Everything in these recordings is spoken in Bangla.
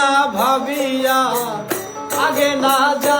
না ভাবিয়া আগে না যা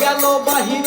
গেল বাহির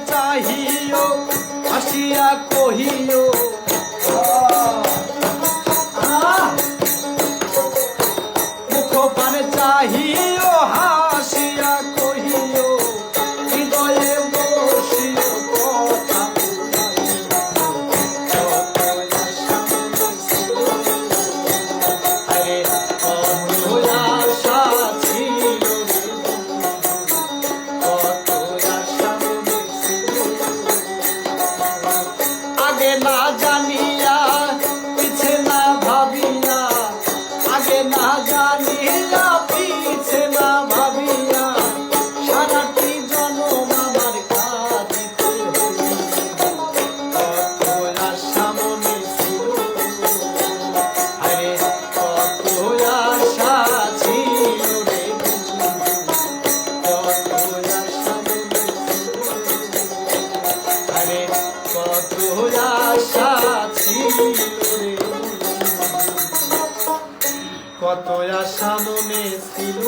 corria, corria. কত আশা মনে ছিল।